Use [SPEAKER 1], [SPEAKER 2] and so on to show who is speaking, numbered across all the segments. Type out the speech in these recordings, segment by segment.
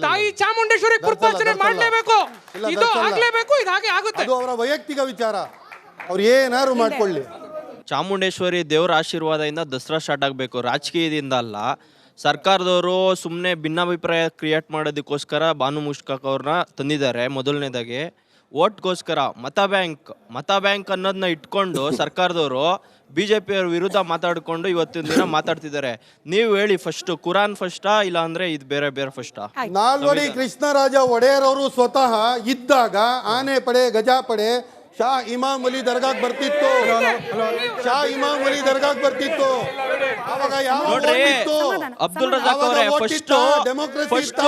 [SPEAKER 1] ತಾಯಿ ಚಾಮುಂಡೇಶ್ವರಿ
[SPEAKER 2] ಕೃಪಾರ್ಚನೆ.
[SPEAKER 1] ಮಾಡ್ಲೇಬೇಕು. ಇದು. ಆಗ್ಲೇಬೇಕು ಇದು ಹಾಗೆ ಆಗುತ್ತೆ.
[SPEAKER 2] ಅದು ಅವರ ವೈಯಕ್ತಿಕ ವಿಚಾರ. ಅವ್ರು ಏನಾದ್ರು ಮಾಡ್ಕೊಳ್ಳಿ.
[SPEAKER 3] ಚಾಮುಂಡೇಶ್ವರಿ ದೇವರ ಆಶೀರ್ವಾದದಿಂದ ದಸರಾ ಸ್ಟಾರ್ಟ್ ಆಗಬೇಕು. ರಾಜಕೀಯದಿಂದ ಅಲ್ಲ. ಸರ್ಕಾರದವರು ಸುಮ್ಮನೆ ಭಿನ್ನಾಭಿಪ್ರಾಯ ಕ್ರಿಯೇಟ್ ಮಾಡೋದಕ್ಕೋಸ್ಕರ ಭಾನು ಮುಷ್ಕಕ್ ಅವ್ರನ್ನ ತಂದಿದ್ದಾರೆ ಮೊದಲನೇದಾಗಿ. ಓಟ್ಗೋಸ್ಕರ ಮತ ಬ್ಯಾಂಕ್ ಮತ ಬ್ಯಾಂಕ್ ಅನ್ನೋದನ್ನ ಇಟ್ಕೊಂಡು ಸರ್ಕಾರದವರು ಬಿ ಜೆ ಪಿಯವ್ರ ವಿರುದ್ಧ ಮಾತಾಡಿಕೊಂಡು ಇವತ್ತಿನ ದಿನ ಮಾತಾಡ್ತಿದ್ದಾರೆ. ನೀವು ಹೇಳಿ ಫಸ್ಟ್ ಕುರಾನ್ ಫಸ್ಟಾ ಇಲ್ಲ ಅಂದ್ರೆ ಇದು ಬೇರೆ ಬೇರೆ ಫಸ್ಟಾ
[SPEAKER 2] ನಾಲ್ವಡಿ ಕೃಷ್ಣರಾಜ ಒಡೆಯರ್ ಅವರು ಸ್ವತಃ ಇದ್ದಾಗ ಆನೆ ಪಡೆ, ಗಜಾ ಪಡೆ ಶಾ ಇಮಾಮ್ ಅಲಿ ದರ್ಗಾಕ್ ಬರ್ತಿತ್ತು. ಶಾ ಇಮಾಮ್ ಅಲಿ ದರ್ಗಾಕ್ ಬರ್ತಿತ್ತು. ಅವಾಗ ಯಾವ
[SPEAKER 3] ನೋಡ್ರಿ
[SPEAKER 2] vote ಇತ್ತು?
[SPEAKER 3] ಅಬ್ದುಲ್ ರಜಾಕ್ ಅವರ ಫಸ್ಟ್ ಫಸ್ಟ್?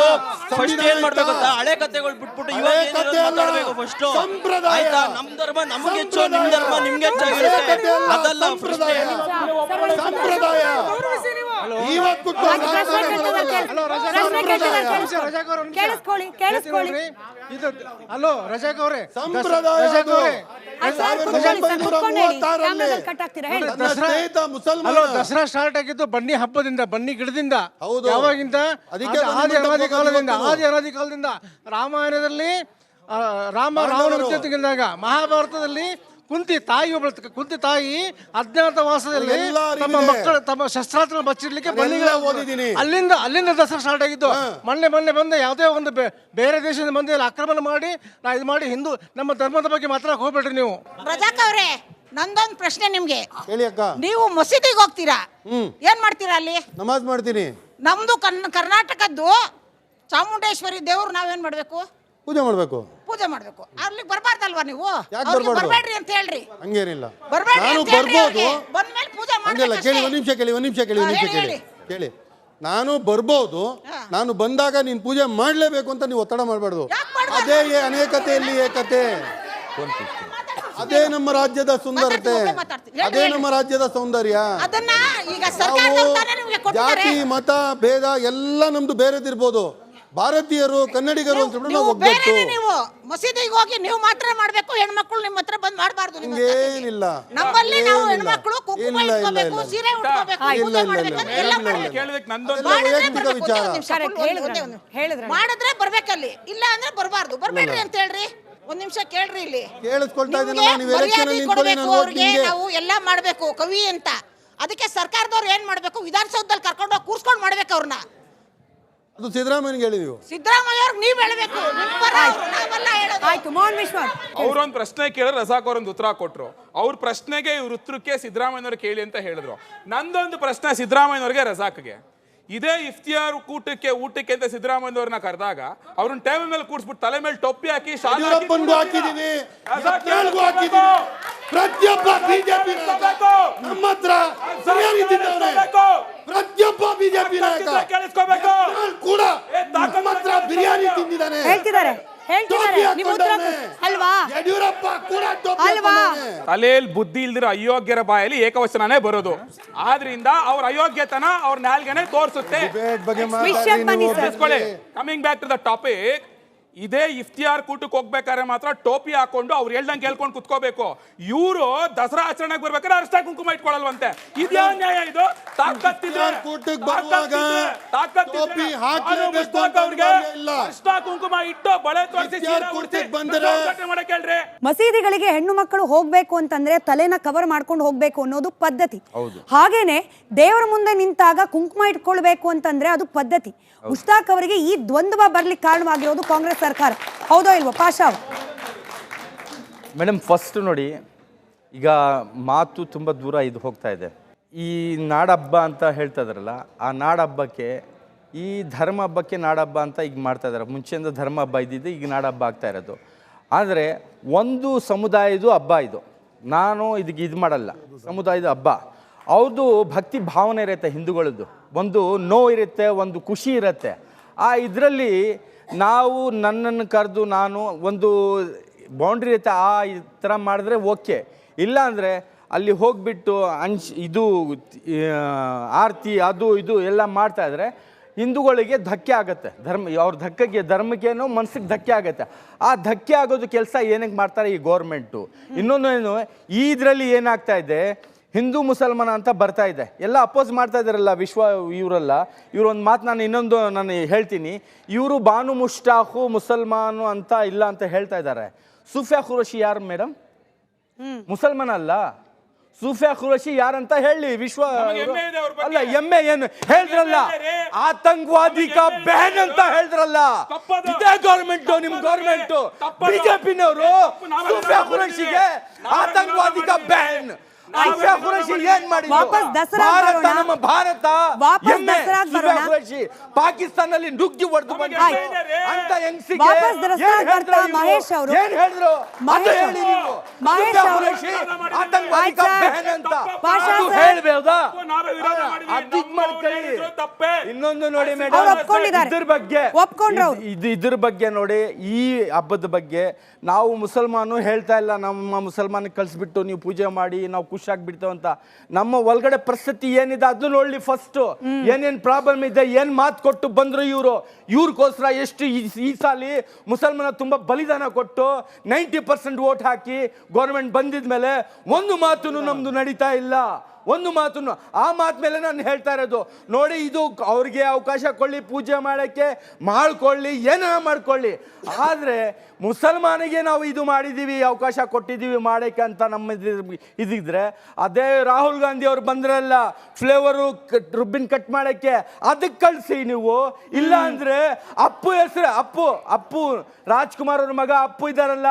[SPEAKER 3] ಫಸ್ಟ್ ಏನ್ ಮಾಡ್ಬೇಕು ಅಂತ ಹಳೆ ಕಥೆಗಳು ಬಿಟ್ಬಿಟ್ಟು ಇವಾಗ. ಮಾತಾಡ್ಬೇಕು ಫಸ್ಟ್.
[SPEAKER 2] ಸಂಪ್ರದಾಯ.
[SPEAKER 3] ಆಯ್ತಾ? ನಮ್ ಧರ್ಮ ನಮ್ಗೆ ಹೆಚ್ಚು ನಿಮ್. ಧರ್ಮ ನಿಮ್ಗೆ ಹೆಚ್ಚಾಗಿರುತ್ತೆ ಅದಲ್ಲ
[SPEAKER 2] ಸಂಪ್ರದಾಯ. ಸಂಪ್ರದಾಯ. ಇವತ್ತು
[SPEAKER 4] ಕೇಳಿಸ್ಕೊಳ್ಳಿ ಕೇಳಿಸ್ಕೊಳ್ಳಿ.
[SPEAKER 5] ಇದು ರಜಾಕ್ ಅವರೇ. ರಜಾಕ್. ಅವರೇ. ಅಲೋ ದಸರಾ ಸ್ಟಾರ್ಟ್ ಆಗಿದ್ದು ಬನ್ನಿ ಹಬ್ಬದಿಂದ ಬನ್ನಿ ಗಿಡದಿಂದ.
[SPEAKER 2] ಹೌದು.
[SPEAKER 5] ಯಾವಾಗಿಂದ?
[SPEAKER 2] ಅದಕ್ಕೆ
[SPEAKER 5] ಆದಿ ಅನಾದಿ ಕಾಲದಿಂದ ಆದಿ ಅನಾದಿ ಕಾಲದಿಂದ. ರಾಮಾಯಣದಲ್ಲಿ ರಾಮ ರಾವಣ ಜೊತೆಗಿದ್ದಾಗ ಮಹಾಭಾರತದಲ್ಲಿ ಕುಂತಿ ತಾಯಿ ಒಬ್ಬಳು ಕುಂತಿ ತಾಯಿ ಅಜ್ಞಾತ
[SPEAKER 2] ವಾಸದಲ್ಲಿ
[SPEAKER 5] ತಮ್ಮ
[SPEAKER 2] ಮಕ್ಕಳ
[SPEAKER 5] ಮಕ್ಕಳು ತಮ್ಮ ಶಸ್ತ್ರಾಸ್ತ್ರ ಬಚ್ಚಿರ್ಲಿಕ್ಕೆ
[SPEAKER 2] ಓದಿದ್ದೀನಿ.
[SPEAKER 5] ಅಲ್ಲಿಂದ ಅಲ್ಲಿಂದ ದಸರಾ ಸ್ಟಾರ್ಟ್ ಆಗಿದ್ದು. ಮೊನ್ನೆ ಮೊನ್ನೆ ಬಂದು ಯಾವುದೇ ಒಂದು ಬೇರೆ ದೇಶದಿಂದ ಬಂದು ಇಲ್ಲಿ ಆಕ್ರಮಣ ಮಾಡಿ ನಾ ಇದು ಮಾಡಿ ಹಿಂದೂ ನಮ್ಮ ಧರ್ಮದ ಬಗ್ಗೆ ಮಾತ್ರ ಹೋಗ್ಬೇಡ್ರಿ ನೀವು.
[SPEAKER 6] ರಜಾಕ್ ಅವ್ರೆ ನಂದೊಂದು ಪ್ರಶ್ನೆ ನಿಮ್ಗೆ.
[SPEAKER 2] ಹೇಳಿ ಅಕ್ಕ.
[SPEAKER 6] ನೀವು ಮಸೀದಿಗೆ ಹೋಗ್ತೀರಾ. ಏನ್ ಮಾಡ್ತೀರಾ ಅಲ್ಲಿ?
[SPEAKER 2] ನಮಾಜ್ ಮಾಡ್ತೀನಿ.
[SPEAKER 6] ನಮ್ದು ಕನ್ ಕರ್ನಾಟಕದ್ದು ಚಾಮುಂಡೇಶ್ವರಿ ದೇವ್ರು ನಾವೇನ್ ಮಾಡ್ಬೇಕು?
[SPEAKER 2] ಪೂಜೆ ಮಾಡ್ಬೇಕು.
[SPEAKER 6] ಪೂಜೆ ಮಾಡ್ಬೇಕು. ಅಲ್ಲಿಗೆ ಬರ್ಬಾರ್ದಲ್ವಾ ನೀವು?
[SPEAKER 2] ಯಾಕ್
[SPEAKER 6] ಅವ್ರಿಗೆ
[SPEAKER 2] ಬರ್ಬಾರ್ದು?
[SPEAKER 6] ಬರ್ಬೇಡ್ರಿ ಅಂತ ಹೇಳ್ರಿ.
[SPEAKER 2] ಹಂಗೇನಿಲ್ಲ.
[SPEAKER 6] ಬರ್ಬೇಡ್ರಿ
[SPEAKER 2] ನಾನು
[SPEAKER 6] ಅಂತ ಹೇಳ್ರಿ
[SPEAKER 2] ಬರ್ಬೋದು.
[SPEAKER 6] ಅವ್ರಿಗೆ. ಬಂದ್ಮೇಲೆ ಪೂಜೆ
[SPEAKER 2] ಹಂಗೆಲ್ಲ
[SPEAKER 6] ಮಾಡ್ಬೇಕಷ್ಟೇ.
[SPEAKER 2] ಕೇಳಿ ಒಂದು ನಿಮಿಷ ಕೇಳಿ ಒಂದು ನಿಮಿಷ ಕೇಳಿ ಒಂದ್ ನಿಮಿಷ
[SPEAKER 6] ಹೇಳಿ,
[SPEAKER 2] ಕೇಳಿ. ಕೇಳಿ. ನಾನು ಬರ್ಬೋದು. ನಾನು ಬಂದಾಗ ನೀನ್ ಪೂಜೆ ಮಾಡ್ಲೇಬೇಕು ಅಂತ ನೀವು ಒತ್ತಡ ಮಾಡಬಾರ್ದು.
[SPEAKER 6] ಯಾಕ್ ಮಾಡ್ಬಾರ್ದು?
[SPEAKER 2] ಅದೇ ಏ- ಅನೇಕತೆಯಲ್ಲಿ ಏಕತೆ. ಅದೇ ನಮ್ಮ ರಾಜ್ಯದ ಸುಂದರತೆ.
[SPEAKER 6] ಮಾತಾಡ್ತೀನಿ, ಮಾತಾಡ್ತೀನಿ. ಹೇಳಿ,
[SPEAKER 2] ಅದೇ
[SPEAKER 6] ಹೇಳಿ.
[SPEAKER 2] ನಮ್ಮ ರಾಜ್ಯದ ಸೌಂದರ್ಯ.
[SPEAKER 6] ಅದನ್ನ ಈಗ
[SPEAKER 2] ನಾವು
[SPEAKER 6] ಸರ್ಕಾರದವ್ರು ತಾನೇ ನಿಮ್ಗೆ ಕೊಟ್ಟಿದ್ದಾರೆ.
[SPEAKER 2] ಜಾತಿ ಮತ ಭೇದ ಎಲ್ಲ ನಮ್ದು ಬೇರೆದಿರ್ಬೋದು. ಭಾರತೀಯರು ಕನ್ನಡಿಗರು ಅಂತ ಹೇಳ್ಬಿಟ್ಟು ನಾವು
[SPEAKER 6] ನೀವು
[SPEAKER 2] ಒಗ್ಗಟ್ಟು.
[SPEAKER 6] ಬೇರೆನೇ ನೀವು ಮಸೀದಿಗೆ ಹೋಗಿ ನೀವು ಮಾತ್ರ ಮಾಡ್ಬೇಕು ಹೆಣ್ಮಕ್ಳು ನಿಮ್ಮ ಹತ್ರ ಬಂದ್ ಮಾಡಬಾರ್ದು
[SPEAKER 2] ಏನಿಲ್ಲ
[SPEAKER 6] ನಮ್ಮಲ್ಲಿ ನಾವು
[SPEAKER 2] ಏನಿಲ್ಲ.
[SPEAKER 6] ಹೆಣ್ಮಕ್ಳು ಕುಂಕುಮ
[SPEAKER 2] ಇಲ್ಲ, ಇಲ್ಲ,
[SPEAKER 6] ಇಟ್ಕೋಬೇಕು
[SPEAKER 2] ಇಲ್ಲ.
[SPEAKER 6] ಸೀರೆ ಉಟ್ಕೋಬೇಕು
[SPEAKER 2] ಇಲ್ಲ,
[SPEAKER 6] ಪೂಜೆ
[SPEAKER 2] ಇಲ್ಲ,
[SPEAKER 6] ಮಾಡ್ಬೇಕಂದ್ರೆ
[SPEAKER 2] ಇಲ್ಲ,
[SPEAKER 6] ಎಲ್ಲ ಮಾಡ್ಬೇಕು.
[SPEAKER 7] ಕೇಳಿದಕ್ಕೆ ನಂದೊಂದು
[SPEAKER 6] ಮಾಡಿದ್ರೆ
[SPEAKER 2] ವೈಯಕ್ತಿಕ
[SPEAKER 6] ಬರ್ಬೇಕು,
[SPEAKER 2] ವಿಚಾರ.
[SPEAKER 6] ಒಂದೇ ನಿಮಿಷ,
[SPEAKER 4] Correct,
[SPEAKER 6] full ಒಂದೇ
[SPEAKER 4] ಹೇಳಿದ್ರು,
[SPEAKER 6] ಒಂದು.
[SPEAKER 4] ಹೇಳಿದ್ರು.
[SPEAKER 6] ಮಾಡಿದ್ರೆ ಬರ್ಬೇಕಲ್ಲಿ ಇಲ್ಲ ಅಂದ್ರೆ ಬರಬಾರ್ದು. ಬರ್ಬೇಡ್ರಿ ಅಂತ ಹೇಳ್ರಿ. ಒಂದ್ ನಿಮಿಷ ಕೇಳ್ರಿ ಇಲ್ಲಿ.
[SPEAKER 2] ಕೇಳಿಸ್ಕೊಳ್ತಾ
[SPEAKER 6] ನಿಮ್ಗೆ
[SPEAKER 2] ನೀವು ಎಲೆಕ್ಷನ್
[SPEAKER 6] ಮರ್ಯಾದೆ
[SPEAKER 2] ನಿಂತ್ಕೊಳ್ಳಿ
[SPEAKER 6] ಕೊಡ್ಬೇಕು
[SPEAKER 2] ನಾನು
[SPEAKER 6] ಅವ್ರಿಗೆ
[SPEAKER 2] ನಿಮ್ಗೆ
[SPEAKER 6] ನಾವು ಎಲ್ಲ ಮಾಡ್ಬೇಕು ಕವಿ ಅಂತ. ಅದಕ್ಕೆ ಸರ್ಕಾರದವ್ರು ಏನ್ ಮಾಡ್ಬೇಕು? ವಿಧಾನಸೌಧದಲ್ಲಿ ಕರ್ಕೊಂಡು ಹೋಗಿ ಕೂರ್ಸ್ಕೊಂಡು ಮಾಡ್ಬೇಕು ಅವ್ರನ್ನ.
[SPEAKER 2] ಅದು ಸಿದ್ದರಾಮಯ್ಯನಿಗೆ ಹೇಳಿ ನೀವು
[SPEAKER 6] ಸಿದ್ದರಾಮಯ್ಯ ಅವ್ರಿಗೆ ನೀವ್ ಹೇಳ್ಬೇಕು. ನಿಮ್ ಪರ ಅವ್ರು, ನಾವೆಲ್ಲ ಹೇಳೋದು.
[SPEAKER 4] ಆಯ್ತು ಮೋಹನ್ ವಿಶ್ವಾಸ್
[SPEAKER 7] ಅವ್ರೊಂದು ಪ್ರಶ್ನೆ ಕೇಳಿದ್ರೆ ರಸಾಕ್ ಒಂದು ಉತ್ತರ ಕೊಟ್ರು. ಅವ್ರ ಪ್ರಶ್ನೆಗೆ ಇವ್ರ ಉತ್ತರಕ್ಕೆ ಸಿದ್ದರಾಮಯ್ಯನವ್ರು ಕೇಳಿ ಅಂತ ಹೇಳಿದ್ರು. ನಂದೊಂದು ಪ್ರಶ್ನೆ ಸಿದ್ದರಾಮಯ್ಯನವ್ರಿಗೆ ರಸಾಕ್ಗೆ. ಇದೇ ಇಫ್ತಿಯಾರ್ ಕೂಟಕ್ಕೆ ಊಟಕ್ಕೆ ಅಂತ ಸಿದ್ದರಾಮಯ್ಯನವ್ರನ್ನ ಕರೆದಾಗ ಅವ್ರನ್ನ ಟೇಬಲ್ ಮೇಲೆ ಕೂರ್ಸ್ಬಿಟ್ಟು ತಲೆ ಮೇಲೆ ಟೊಪ್ಪಿ ಹಾಕಿ ಶಾಲೆ ಹಾಕಿ
[SPEAKER 2] ಯಡಿಯೂರಪ್ಪನ್ಗೂ
[SPEAKER 7] ಕೂರ್ಸಿದ್ರು.
[SPEAKER 2] ಹಾಕಿದೀವಿ
[SPEAKER 7] ರಜಾಕ್
[SPEAKER 2] ಕೇಳ್ಗೂ
[SPEAKER 7] ಕೇಳಿಸ್ಕೋಬೇಕು.
[SPEAKER 2] ಹಾಕಿದೀವಿ ಪ್ರತಿಯೊಬ್ಬ ಬಿಜೆಪಿ
[SPEAKER 7] ಕೇಳಿಸ್ಕೋಬೇಕು.
[SPEAKER 2] ನಮ್ಮ ಹತ್ರ.
[SPEAKER 7] ಕೇಳಿಸ್ಕೋಬೇಕು.
[SPEAKER 2] ಪ್ರತಿಯೊಬ್ಬ ಬಿಜೆಪಿ ನಾಯಕ. ಕೂಡ ನಮ್ಮ ಹತ್ರ ಬಿರಿಯಾನಿ ತಿಂದಿದ್ದಾನೆ.
[SPEAKER 4] ಹೇಳ್ತಿದ್ದಾರೆ ಹೇಳ್ತಿದ್ದಾರೆ.
[SPEAKER 2] ಟೋಪಿ
[SPEAKER 4] ಉತ್ತರ ಅಲ್ವಾ?
[SPEAKER 2] ಯಡಿಯೂರಪ್ಪ ಕೂಡ ಟೋಪಿ
[SPEAKER 4] ಅಲ್ವಾ?
[SPEAKER 2] ಹಾಕ್ಕೊಂಡವ್ನೆ.
[SPEAKER 7] ತಲೆಯಲ್ಲಿ ಬುದ್ಧಿ ಇಲ್ದಿರೋ ಅಯೋಗ್ಯರ ಬಾಯಲ್ಲಿ ಏಕವಚನನೇ ಬರೋದು. ಆದ್ರಿಂದ ಅವ್ರ ಅಯೋಗ್ಯತನ ಅವ್ರ ನಾಲ್ಗೆನೆ ತೋರಿಸುತ್ತೆ. Coming back to the topic ಇದೇ ಇಫ್ತಿಯಾರ್ ಕೂಟಕ್ಕೆ ಹೋಗ್ಬೇಕಾದ್ರೆ ಮಾತ್ರ ಟೋಪಿ ಹಾಕೊಂಡು ಅವ್ರು ಹೇಳ್ದಂಗೆ ಕೇಳ್ಕೊಂಡು ಕುತ್ಕೋಬೇಕು. ಇವರು ದಸರಾ ಆಚರಣೆಗೆ ಬರ್ಬೇಕಾದ್ರೆ ಅರ್ಷ್ಟ ಕುಂಕುಮ ಇಟ್ಕೊಳ್ಳಲ್ವಂತೆ. ಇದ್ಯಾ ನ್ಯಾಯ ಇದು? ಕುಂಕುಮ ಇಟ್ಟು ಬಳೆ ತೋರಿಸಿ
[SPEAKER 4] ಮಸೀದಿಗಳಿಗೆ ಹೆಣ್ಣು ಮಕ್ಕಳು ಹೋಗ್ಬೇಕು ಅಂತಂದ್ರೆ ತಲೆನ ಕವರ್ ಮಾಡ್ಕೊಂಡು ಹೋಗ್ಬೇಕು ಅನ್ನೋದು ಪದ್ಧತಿ. ಹಾಗೇನೆ ದೇವರ ಮುಂದೆ ನಿಂತಾಗ ಕುಂಕುಮ ಇಟ್ಕೊಳ್ಬೇಕು ಅಂತಂದ್ರೆ ಅದು ಪದ್ಧತಿ. ಮುಸ್ತಾಕ್ ಅವರಿಗೆ ಈ ದ್ವಂದ್ವ ಬರ್ಲಿಕ್ಕೆ ಕಾರಣವಾಗಿರೋದು ಕಾಂಗ್ರೆಸ್ ಸರ್ಕಾರ. ಹೌದೋ ಇಲ್ವೋ? ಪಾಶಾವ್
[SPEAKER 8] ಮೇಡಮ್ ಫಸ್ಟ್ ನೋಡಿ, ಈಗ ಮಾತು ತುಂಬ ದೂರ ಇದು ಹೋಗ್ತಾ ಇದೆ. ಈ ನಾಡಹಬ್ಬ ಅಂತ ಹೇಳ್ತಾ ಇದ್ರಲ್ಲ, ಆ ನಾಡಹಬ್ಬಕ್ಕೆ, ಈ ಧರ್ಮ ಹಬ್ಬಕ್ಕೆ ನಾಡಹಬ್ಬ ಅಂತ ಈಗ ಮಾಡ್ತಾ ಇದ್ದಾರೆ ಮುಂಚೆಯಿಂದ ಧರ್ಮ ಹಬ್ಬ ಇದ್ದಿದ್ದು, ಈಗ ನಾಡಹಬ್ಬ ಆಗ್ತಾ ಇರೋದು. ಆದರೆ, ಒಂದು ಸಮುದಾಯದ ಹಬ್ಬ ಇದು. ನಾನು ಇದಕ್ಕೆ ಇದು ಮಾಡಲ್ಲ. ಸಮುದಾಯದ ಹಬ್ಬ. ಅವ್ರದ್ದು ಭಕ್ತಿ ಭಾವನೆ ಇರುತ್ತೆ ಹಿಂದೂಗಳದ್ದು. ಒಂದು ನೋವು ಇರುತ್ತೆ, ಒಂದು ಖುಷಿ ಇರುತ್ತೆ. ಆ ಇದರಲ್ಲಿ ನಾವು ನನ್ನನ್ನು ಕರೆದು ನಾನು ಒಂದು ಬೌಂಡ್ರಿ ಇರುತ್ತೆ, ಆ ಈ ಥರ ಮಾಡಿದ್ರೆ ಓಕೆ ಇಲ್ಲಾಂದರೆ ಅಲ್ಲಿ ಹೋಗಿಬಿಟ್ಟು ಅಂಚ್ ಇದು ಆರ್ತಿ, ಅದು, ಇದು ಎಲ್ಲ ಮಾಡ್ತಾ ಇದ್ರೆ ಹಿಂದೂಗಳಿಗೆ ಧಕ್ಕೆ ಆಗುತ್ತೆ. ಧರ್ಮ, ಅವ್ರ ಧಕ್ಕೆಗೆ, ಧರ್ಮಕ್ಕೇನೋ ಮನ್ಸಿಗೆ ಧಕ್ಕೆ ಆಗುತ್ತೆ. ಆ ಧಕ್ಕೆ ಆಗೋದು ಕೆಲಸ ಏನಕ್ಕೆ ಮಾಡ್ತಾರೆ ಈ ಗೌರ್ಮೆಂಟು ಇನ್ನೊಂದು ಏನು, ಈ ಇದರಲ್ಲಿ ಏನಾಗ್ತಾ ಇದೆ ಹಿಂದೂ ಮುಸಲ್ಮಾನ ಅಂತ ಬರ್ತಾ ಇದೆ. ಎಲ್ಲ ಅಪೋಸ್ ಮಾಡ್ತಾ ಇದ್ದಾರಲ್ಲ ವಿಶ್ವ ಇವರೆಲ್ಲ. ಇವರೊಂದು ಒಂದು ಮಾತು ನಾನು ಇನ್ನೊಂದು ನಾನು ಹೇಳ್ತೀನಿ. ಇವರು ಬಾನು ಮುಷ್ಟಾಹು ಮುಸಲ್ಮಾನು ಅಂತ ಇಲ್ಲ ಅಂತ ಹೇಳ್ತಾ ಇದ್ದಾರೆ ಸುಫಿಯಾ ಖುರೋಶಿ ಯಾರು ಮೇಡಮ್ ಮುಸಲ್ಮಾನ ಅಲ್ಲ. ಸೂಫಿಯಾ ಖುರೋಶಿ ಯಾರಂತ ಹೇಳಿ ವಿಶ್ವ
[SPEAKER 7] ನಮಗೆ ಹೆಮ್ಮೆ ಇದೆ ಅವ್ರ ಬಗ್ಗೆ.
[SPEAKER 8] ಅಲ್ಲ ಎಮ್ಮೆ ಏನು? ಹೇಳಿದ್ರಲ್ಲ. ಆತಂಕವಾದಿ ಕಾ ಬ್ಯಾನ್ ಅಂತ ಹೇಳಿದ್ರಲ್ಲ. ಇದೇ ಗೌರ್ಮೆಂಟ್ ನಿಮ್ ಗೌರ್ಮೆಂಟ್. ಬಿಜೆಪಿನವರು ಸೂಫಿಯಾ ಖುರೇಶಿಗೆ ಆತಂಕವಾದಿ ಕಾ ಬ್ಯಾನ್.
[SPEAKER 7] ನಾವೇ
[SPEAKER 8] ಸೂಫಿಯಾ
[SPEAKER 7] ವಿರೋಧ
[SPEAKER 8] ಖುರೇಶಿ ಏನ್ ಮಾಡಿದ್ರು
[SPEAKER 4] ವಾಪಸ್ ದಸರಾಗ್
[SPEAKER 8] ಭಾರತ ನಮ್ಮ ಭಾರತ
[SPEAKER 4] ವಾಪಸ್
[SPEAKER 8] ಎಮ್ಮೆ
[SPEAKER 4] ದಸರಾಗ್
[SPEAKER 8] ಸೂಫಿಯಾ
[SPEAKER 4] ಬರೋಣ.
[SPEAKER 8] ಖುರೇಶಿ ಪಾಕಿಸ್ತಾನಲ್ಲಿ ನುಗ್ಗಿ ಹೊಡೆದು. ಅಂತ ಹೆಂಗ್ಸಿಗೆ
[SPEAKER 4] ವಾಪಸ್ ದಸರಾಗ್
[SPEAKER 8] ಏನ್
[SPEAKER 4] ಬರ್ತಾ ಮಹೇಶ್ ಅವರು?
[SPEAKER 8] ಏನ್ ಹೇಳಿದ್ರು?
[SPEAKER 4] ಮಹೇಶ್
[SPEAKER 8] ಹೇಳಿ ನೀವು.
[SPEAKER 4] ಮಹೇಶ್?
[SPEAKER 8] ಖುರೇಶಿ ಆತಂಕವಾದಿ ಅಂತ.
[SPEAKER 4] ಪಾಷಾ
[SPEAKER 8] ಮಾಡ್ಕೊಳ್ಳಿ ಇನ್ನೊಂದು ನೋಡಿ
[SPEAKER 4] ಅವ್ರು
[SPEAKER 8] ಮೇಡಮ್ ಇದ್ರ ಬಗ್ಗೆ
[SPEAKER 4] ಒಪ್ಕೊಂಡ್ರು
[SPEAKER 8] ಇದ್- ಇದು ಇದ್ರ ಬಗ್ಗೆ ನೋಡಿ ಈ ಹಬ್ಬದ ಬಗ್ಗೆ ನಾವು ಮುಸಲ್ಮಾನು ಹೇಳ್ತಾ ಇಲ್ಲ. ನಮ್ಮ ಮುಸಲ್ಮಾನ ಕಳಿಸ್ಬಿಟ್ಟು ನೀವು ಪೂಜೆ ಮಾಡಿ ನಾವು ಖುಷಿಯಾಗ್ಬಿಡ್ತೇವೆ ಅಂತ. ನಮ್ಮ ಒಳಗಡೆ ಪರಿಸ್ಥಿತಿ ಏನಿದೆ ಅದನ್ನ ನೋಡ್ಲಿ ಫಸ್ಟ್ ಏನೇನ್ ಪ್ರಾಬ್ಲಮ್ ಇದೆ, ಏನ್ ಮಾತು ಕೊಟ್ಟು ಬಂದ್ರು ಇವರು? ಇವ್ರಿಗೋಸ್ಕರ ಎಷ್ಟು ಈ- ಈ ಸಾಲಿ ಮುಸಲ್ಮಾನ ತುಂಬಾ ಬಲಿದಾನ ಕೊಟ್ಟು ನೈಂಟಿ ಪರ್ಸೆಂಟ್ ವೋಟ್ ಹಾಕಿ ಗೌರ್ಮೆಂಟ್ ಬಂದಿದ್ಮೇಲೆ ಒಂದು ಮಾತು ನಮ್ದು ನಡೀತಾ ಇಲ್ಲ. ಒಂದು ಮಾತನ್ನು ಆ ಮಾತು ಮೇಲೆ ನಾನು ಹೇಳ್ತಾ ಇರೋದು ನೋಡಿ ಇದು ಅವ್ರಿಗೆ ಅವಕಾಶ ಕೊಡಲಿ ಪೂಜೆ ಮಾಡೋಕ್ಕೆ ಮಾಡ್ಕೊಳ್ಳಿ ಏನಾರ ಮಾಡ್ಕೊಳ್ಳಿ. ಆದರೆ ಮುಸಲ್ಮಾನಿಗೆ ನಾವು ಇದು ಮಾಡಿದ್ದೀವಿ ಅವಕಾಶ ಕೊಟ್ಟಿದ್ದೀವಿ ಮಾಡೋಕ್ಕೆ ಅಂತ ನಮ್ಮ ಇದ್ರೆ ಇದಿದ್ರೆ ಅದೇ ರಾಹುಲ್ ಗಾಂಧಿ ಅವರು ಬಂದ್ರಲ್ಲ ಫ್ಲೇವರು ರುಬ್ಬಿನ್ ಕಟ್ ಮಾಡೋಕ್ಕೆ ಅದಕ್ಕೆ ಕಳಿಸಿ ನೀವು. ಇಲ್ಲ ಅಂದರೆ ಅಪ್ಪು ಹೆಸರು ಅಪ್ಪು ಅಪ್ಪು ರಾಜ್ಕುಮಾರ್ ಅವ್ರ ಮಗ ಅಪ್ಪು ಇದ್ದಾರಲ್ಲ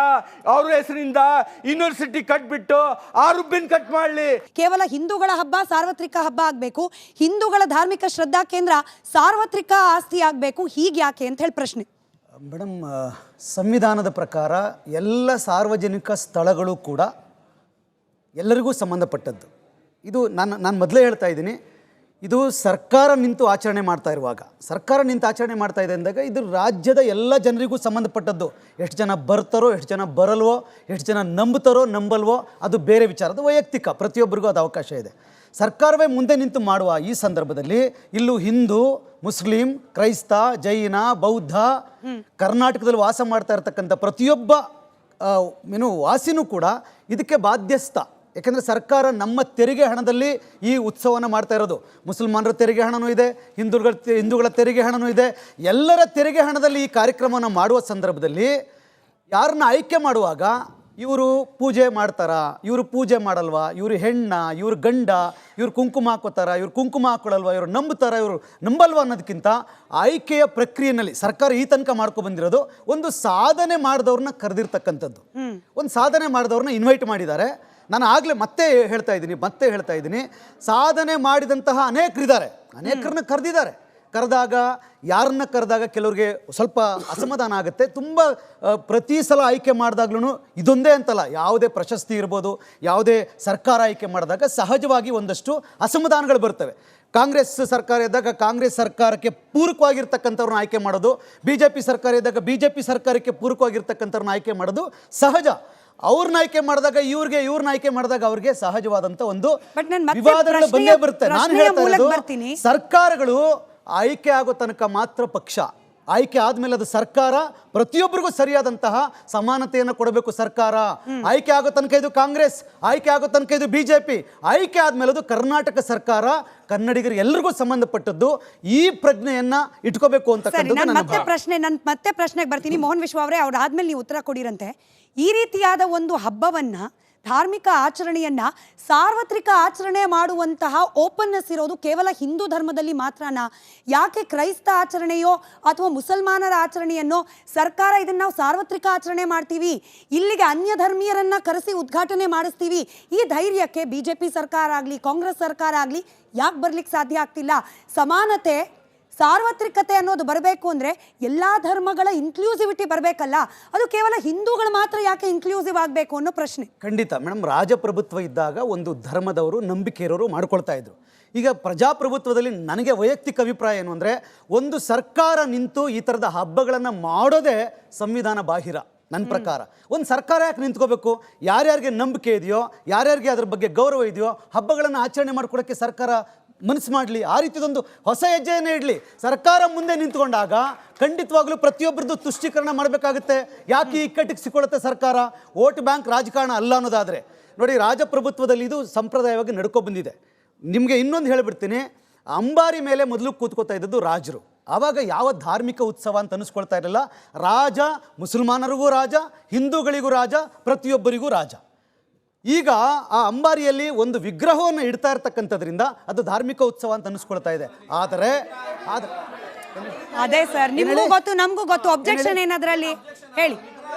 [SPEAKER 8] ಅವ್ರ ಹೆಸರಿಂದ ಯೂನಿವರ್ಸಿಟಿ ಕಟ್ಬಿಟ್ಟು ಆ ರುಬ್ಬಿನ ಕಟ್ ಮಾಡಲಿ.
[SPEAKER 4] ಕೇವಲ ಹಿಂದೂಗಳ ಹಬ್ಬ ಸಾರ್ವತ್ರಿಕ ಹಬ್ಬ ಆಗಬೇಕು. ಹಿಂದೂಗಳ ಧಾರ್ಮಿಕ ಶ್ರದ್ಧಾ ಕೇಂದ್ರ ಸಾರ್ವತ್ರಿಕ ಆಸ್ತಿ ಆಗಬೇಕು. ಹೀಗೆ ಯಾಕೆ ಅಂತ ಹೇಳಿ ಪ್ರಶ್ನೆ.
[SPEAKER 9] ಮೇಡಮ್ ಸಂವಿಧಾನದ ಪ್ರಕಾರ ಎಲ್ಲ ಸಾರ್ವಜನಿಕ ಸ್ಥಳಗಳು ಕೂಡ ಎಲ್ಲರಿಗೂ ಸಂಬಂಧಪಟ್ಟದ್ದು. ಇದು ನಾನು ನಾನು ಮೊದಲೇ ಹೇಳ್ತಾ ಇದ್ದೀನಿ. ಇದು ಸರ್ಕಾರ ನಿಂತು ಆಚರಣೆ ಮಾಡ್ತಾ ಇರುವಾಗ, ಸರ್ಕಾರ ನಿಂತು ಆಚರಣೆ ಮಾಡ್ತಾ ಇದೆ ಅಂದಾಗ ಇದು ರಾಜ್ಯದ ಎಲ್ಲ ಜನರಿಗೂ ಸಂಬಂಧಪಟ್ಟದ್ದು. ಎಷ್ಟು ಜನ ಬರ್ತಾರೋ, ಎಷ್ಟು ಜನ ಬರಲ್ವೋ, ಎಷ್ಟು ಜನ ನಂಬ್ತಾರೋ, ನಂಬಲ್ವೋ, ಅದು ಬೇರೆ ವಿಚಾರ, ಅದು ವೈಯಕ್ತಿಕ, ಪ್ರತಿಯೊಬ್ಬರಿಗೂ ಅದು ಅವಕಾಶ ಇದೆ. ಸರ್ಕಾರವೇ ಮುಂದೆ ನಿಂತು ಮಾಡುವ ಈ ಸಂದರ್ಭದಲ್ಲಿ ಇಲ್ಲೂ ಹಿಂದೂ, ಮುಸ್ಲಿಂ, ಕ್ರೈಸ್ತ, ಜೈನ, ಬೌದ್ಧ, ಕರ್ನಾಟಕದಲ್ಲಿ ವಾಸ ಮಾಡ್ತಾ ಇರತಕ್ಕಂಥ ಪ್ರತಿಯೊಬ್ಬ ಏನು ವಾಸಿನೂ ಕೂಡ ಇದಕ್ಕೆ ಬಾಧ್ಯಸ್ಥ. ಯಾಕೆಂದರೆ ಸರ್ಕಾರ ನಮ್ಮ ತೆರಿಗೆ ಹಣದಲ್ಲಿ ಈ ಉತ್ಸವನ ಮಾಡ್ತಾ ಇರೋದು. ಮುಸಲ್ಮಾನರ ತೆರಿಗೆ ಹಣನೂ ಇದೆ ಹಿಂದೂಗಳ ಹಿಂದೂಗಳ ತೆರಿಗೆ ಹಣನೂ ಇದೆ. ಎಲ್ಲರ ತೆರಿಗೆ ಹಣದಲ್ಲಿ ಈ ಕಾರ್ಯಕ್ರಮವನ್ನು ಮಾಡುವ ಸಂದರ್ಭದಲ್ಲಿ ಯಾರನ್ನ ಆಯ್ಕೆ ಮಾಡುವಾಗ ಇವರು ಪೂಜೆ ಮಾಡ್ತಾರಾ ಇವರು ಪೂಜೆ ಮಾಡಲ್ವಾ ಇವರು ಹೆಣ್ಣ ಇವರು ಗಂಡ ಇವರು ಕುಂಕುಮ ಹಾಕೋತಾರ ಇವರು ಕುಂಕುಮ ಹಾಕೊಳ್ಳಲ್ವಾ ಇವರು ನಂಬುತ್ತಾರ ಇವರು ನಂಬಲ್ವಾ ಅನ್ನೋದಕ್ಕಿಂತ ಆಯ್ಕೆಯ ಪ್ರಕ್ರಿಯೆನಲ್ಲಿ ಸರ್ಕಾರ ಈ ತನಕ ಮಾಡ್ಕೊ ಬಂದಿರೋದು ಒಂದು ಸಾಧನೆ ಮಾಡಿದವ್ರನ್ನ ಕರೆದಿರ್ತಕ್ಕಂಥದ್ದು. ಒಂದು ಸಾಧನೆ ಮಾಡಿದವ್ರನ್ನ ಇನ್ವೈಟ್ ಮಾಡಿದ್ದಾರೆ. ನಾನು ಆಗಲೇ ಮತ್ತೆ ಹೇಳ್ತಾ ಇದ್ದೀನಿ, ಮತ್ತೆ ಹೇಳ್ತಾ ಇದ್ದೀನಿ. ಸಾಧನೆ ಮಾಡಿದಂತಹ ಅನೇಕರಿದ್ದಾರೆ. ಅನೇಕರನ್ನ ಕರೆದಿದ್ದಾರೆ. ಕರೆದಾಗ, ಯಾರನ್ನ ಕರೆದಾಗ ಕೆಲವ್ರಿಗೆ ಸ್ವಲ್ಪ ಅಸಮಾಧಾನ ಆಗುತ್ತೆ. ತುಂಬ ಪ್ರತಿ ಸಲ ಆಯ್ಕೆ ಮಾಡಿದಾಗ್ಲೂ ಇದೊಂದೇ ಅಂತಲ್ಲ. ಯಾವುದೇ ಪ್ರಶಸ್ತಿ ಇರ್ಬೋದು, ಯಾವುದೇ ಸರ್ಕಾರ ಆಯ್ಕೆ ಮಾಡಿದಾಗ ಸಹಜವಾಗಿ ಒಂದಷ್ಟು ಅಸಮಾಧಾನಗಳು ಬರ್ತವೆ. ಕಾಂಗ್ರೆಸ್ ಸರ್ಕಾರ ಇದ್ದಾಗ ಕಾಂಗ್ರೆಸ್ ಸರ್ಕಾರಕ್ಕೆ ಪೂರಕವಾಗಿರ್ತಕ್ಕಂಥವ್ರನ್ನ ಆಯ್ಕೆ ಮಾಡೋದು ಬಿ ಜೆ ಪಿ ಸರ್ಕಾರ ಇದ್ದಾಗ ಬಿ ಜೆ ಪಿ ಸರ್ಕಾರಕ್ಕೆ ಪೂರಕವಾಗಿರ್ತಕ್ಕಂಥವ್ರನ್ನ ಆಯ್ಕೆ ಮಾಡೋದು ಸಹಜ. ಅವ್ರನ್ನ ಆಯ್ಕೆ ಮಾಡಿದಾಗ ಇವ್ರಿಗೆ ಇವ್ರನ್ನ ಆಯ್ಕೆ ಮಾಡಿದಾಗ ಅವ್ರಿಗೆ ಸಹಜವಾದಂತ ಒಂದು ವಿವಾದಗಳು ಬಂದೇ ಬರುತ್ತೆ. ನಾನು ಹೇಳ್ತಾ ಇರೋದು ಸರ್ಕಾರಗಳು ಆಯ್ಕೆ ಆಗೋ ತನಕ ಮಾತ್ರ ಪಕ್ಷ. ಆಯ್ಕೆ ಆದ್ಮೇಲೆ ಅದು ಸರ್ಕಾರ ಪ್ರತಿಯೊಬ್ಬರಿಗೂ ಸರಿಯಾದಂತಹ ಸಮಾನತೆಯನ್ನು ಕೊಡಬೇಕು ಸರ್ಕಾರ. ಆಯ್ಕೆ ಆಗೋ ತನಕ ಇದು ಕಾಂಗ್ರೆಸ್ ಆಯ್ಕೆ ಆಗೋ ತನಕ ಇದು ಬಿಜೆಪಿ. ಆಯ್ಕೆ ಆದ್ಮೇಲೆ ಅದು ಕರ್ನಾಟಕ ಸರ್ಕಾರ ಕನ್ನಡಿಗರು ಎಲ್ರಿಗೂ ಸಂಬಂಧಪಟ್ಟದ್ದು ಈ ಪ್ರಜ್ಞೆಯನ್ನ ಇಟ್ಕೋಬೇಕು ಅಂತ
[SPEAKER 4] ಮತ್ತೆ ಪ್ರಶ್ನೆ ನಾನು ಮತ್ತೆ ಪ್ರಶ್ನೆಗೆ ಬರ್ತೀನಿ. ಮೋಹನ್ ವಿಶ್ವ ಅವರೇ ಅವ್ರು ಆದ್ಮೇಲೆ ನೀವು ಉತ್ತರ ಕೊಡಿರಂತೆ. ಈ ರೀತಿಯಾದ ಒಂದು ಹಬ್ಬವನ್ನ ಧಾರ್ಮಿಕ ಆಚರಣೆಯನ್ನ ಸಾರ್ವತ್ರಿಕ ಆಚರಣೆ ಮಾಡುವಂತಹ ಓಪನ್ನೆಸ್ ಇರೋದು ಕೇವಲ ಹಿಂದೂ ಧರ್ಮದಲ್ಲಿ ಮಾತ್ರನಾ. ಯಾಕೆ ಕ್ರೈಸ್ತ ಆಚರಣೆಯೋ ಅಥವಾ ಮುಸಲ್ಮಾನರ ಆಚರಣೆಯನ್ನೋ ಸರ್ಕಾರ ಇದನ್ನ ನಾವು ಸಾರ್ವತ್ರಿಕ ಆಚರಣೆ ಮಾಡ್ತೀವಿ. ಇಲ್ಲಿಗೆ ಅನ್ಯ ಧರ್ಮೀಯರನ್ನ ಕರೆಸಿ ಉದ್ಘಾಟನೆ ಮಾಡಿಸ್ತೀವಿ. ಈ ಧೈರ್ಯಕ್ಕೆ ಬಿಜೆಪಿ ಸರ್ಕಾರ ಆಗಲಿ, ಕಾಂಗ್ರೆಸ್ ಸರ್ಕಾರ ಆಗಲಿ ಯಾಕೆ ಬರ್ಲಿಕ್ಕೆ ಸಾಧ್ಯ ಆಗ್ತಿಲ್ಲ? ಸಮಾನತೆ ಸಾರ್ವತ್ರಿಕತೆ ಅನ್ನೋದು ಬರಬೇಕು ಅಂದರೆ ಎಲ್ಲ ಧರ್ಮಗಳ ಇನ್ಕ್ಲೂಸಿವಿಟಿ ಬರಬೇಕಲ್ಲ? ಅದು ಕೇವಲ ಹಿಂದೂಗಳು ಮಾತ್ರ ಯಾಕೆ ಇನ್ಕ್ಲೂಸಿವ್ ಆಗಬೇಕು ಅನ್ನೋ ಪ್ರಶ್ನೆ.
[SPEAKER 9] ಖಂಡಿತ. ಮೇಡಮ್ ರಾಜಪ್ರಭುತ್ವ ಇದ್ದಾಗ ಒಂದು ಧರ್ಮದವರು ನಂಬಿಕೆ ಇರೋರು ಮಾಡ್ಕೊಳ್ತಾ ಇದ್ರು. ಈಗ ಪ್ರಜಾಪ್ರಭುತ್ವದಲ್ಲಿ ನನಗೆ ವೈಯಕ್ತಿಕ ಅಭಿಪ್ರಾಯ ಏನು ಅಂದರೆ ಒಂದು ಸರ್ಕಾರ ನಿಂತು ಈ ಥರದ ಹಬ್ಬಗಳನ್ನು ಮಾಡೋದೇ ಸಂವಿಧಾನ ಬಾಹಿರ ನನ್ನ ಪ್ರಕಾರ. ಒಂದು ಸರ್ಕಾರ ಯಾಕೆ ನಿಂತ್ಕೋಬೇಕು? ಯಾರ್ಯಾರಿಗೆ ನಂಬಿಕೆ ಇದೆಯೋ ಯಾರ್ಯಾರಿಗೆ ಅದ್ರ ಬಗ್ಗೆ ಗೌರವ ಇದೆಯೋ ಹಬ್ಬಗಳನ್ನು ಆಚರಣೆ ಮಾಡ್ಕೊಳ್ಳೋಕ್ಕೆ ಸರ್ಕಾರ ಮನಸ್ಸು ಮಾಡಲಿ, ಆ ರೀತಿದೊಂದು ಹೊಸ ಹೆಜ್ಜೆಯನ್ನು ಇಡಲಿ. ಸರ್ಕಾರ ಮುಂದೆ ನಿಂತ್ಕೊಂಡಾಗ ಖಂಡಿತವಾಗ್ಲೂ ಪ್ರತಿಯೊಬ್ಬರದ್ದು ತುಷ್ಟೀಕರಣ ಮಾಡಬೇಕಾಗುತ್ತೆ. ಯಾಕೆ ಇಕ್ಕಟ್ಟಿಗೆ ಸಿಕ್ಕೊಳ್ಳುತ್ತೆ ಸರ್ಕಾರ? ವೋಟ್ ಬ್ಯಾಂಕ್ ರಾಜಕಾರಣ ಅಲ್ಲ ಅನ್ನೋದಾದರೆ. ನೋಡಿ, ರಾಜಪ್ರಭುತ್ವದಲ್ಲಿ ಇದು ಸಂಪ್ರದಾಯವಾಗಿ ನಡ್ಕೊ ಬಂದಿದೆ. ನಿಮಗೆ ಇನ್ನೊಂದು ಹೇಳಿಬಿಡ್ತೀನಿ. ಅಂಬಾರಿ ಮೇಲೆ ಮೊದಲು ಕೂತ್ಕೋತಾ ಇದ್ದದ್ದು ರಾಜರು. ಆವಾಗ ಯಾವ ಧಾರ್ಮಿಕ ಉತ್ಸವ ಅಂತ ಅನಿಸ್ಕೊಳ್ತಾ ಇರಲಿಲ್ಲ. ರಾಜ, ಮುಸಲ್ಮಾನರಿಗೂ ರಾಜ, ಹಿಂದೂಗಳಿಗೂ ರಾಜ, ಪ್ರತಿಯೊಬ್ಬರಿಗೂ ರಾಜ. ಈಗ ಆ ಅಂಬಾರಿಯಲ್ಲಿ ಒಂದು ವಿಗ್ರಹವನ್ನು ಇಡ್ತಾ ಇರ್ತಕ್ಕಂಥದ್ರಿಂದ ಅದು ಧಾರ್ಮಿಕ ಉತ್ಸವ ಅಂತ ಅನಿಸ್ಕೊಳ್ತಾ ಇದೆ. ಆದರೆ ಆದ-
[SPEAKER 4] ಅದೇ ಸರ್ ನಿಮಗೂ ಗೊತ್ತು ನಮಗೂ ಗೊತ್ತು. ಅಬ್ಜೆಕ್ಷನ್ ಏನದ್ರಲ್ಲಿ? ಹೇಳಿ.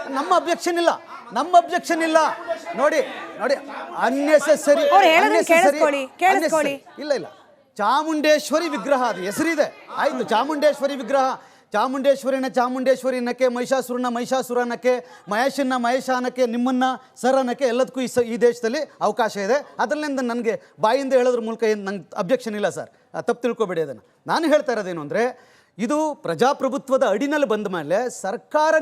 [SPEAKER 9] ನಮ್ಮ ಅಬ್ಜೆಕ್ಷನ್ ಇಲ್ಲ. ನಮ್ಮ ಅಬ್ಜೆಕ್ಷನ್ ಇಲ್ಲ. ನೋಡಿ ನೋಡಿ ಅನ್ನೆಸೆಸರಿ. ಇಲ್ಲ ಇಲ್ಲ. ಚಾಮುಂಡೇಶ್ವರಿ ವಿಗ್ರಹ ಅದು ಹೆಸರಿದೆ. ಆಯ್ತು ಚಾಮುಂಡೇಶ್ವರಿ ವಿಗ್ರಹ. ಚಾಮುಂಡೇಶ್ವರಿನ ಚಾಮುಂಡೇಶ್ವರಿ ಅನ್ನಕ್ಕೆ ಮಹಿಷಾಸುರನ ಮಹಿಷಾಸುರನಕ್ಕೆ ಮಹೇಶನ್ನ ಮಹೇಶ ಅನ್ನಕ್ಕೆ ನಿಮ್ಮನ್ನ ಸರ್ ಎಲ್ಲದಕ್ಕೂ ಈ ಸ, ಈ ದೇಶದಲ್ಲಿ ಅವಕಾಶ ಇದೆ. ಅದರಿಂದ ನನಗೆ ಬಾಯಿಂದ ಹೇಳೋದ್ರ ಮೂಲಕ ಏನು ನಂಗೆ ಅಬ್ಜೆಕ್ಷನ್ ಇಲ್ಲ ಸರ್. ತಪ್ಪು ತಿಳ್ಕೊಬೇಡಿ ಅದನ್ನು. ನಾನು ಹೇಳ್ತಾ ಇರೋದೇನು ಅಂದರೆ, ಇದು ಪ್ರಜಾಪ್ರಭುತ್ವದ ಅಡಿನಲ್ಲಿ ಬಂದ ಮೇಲೆ ಸರ್ಕಾರ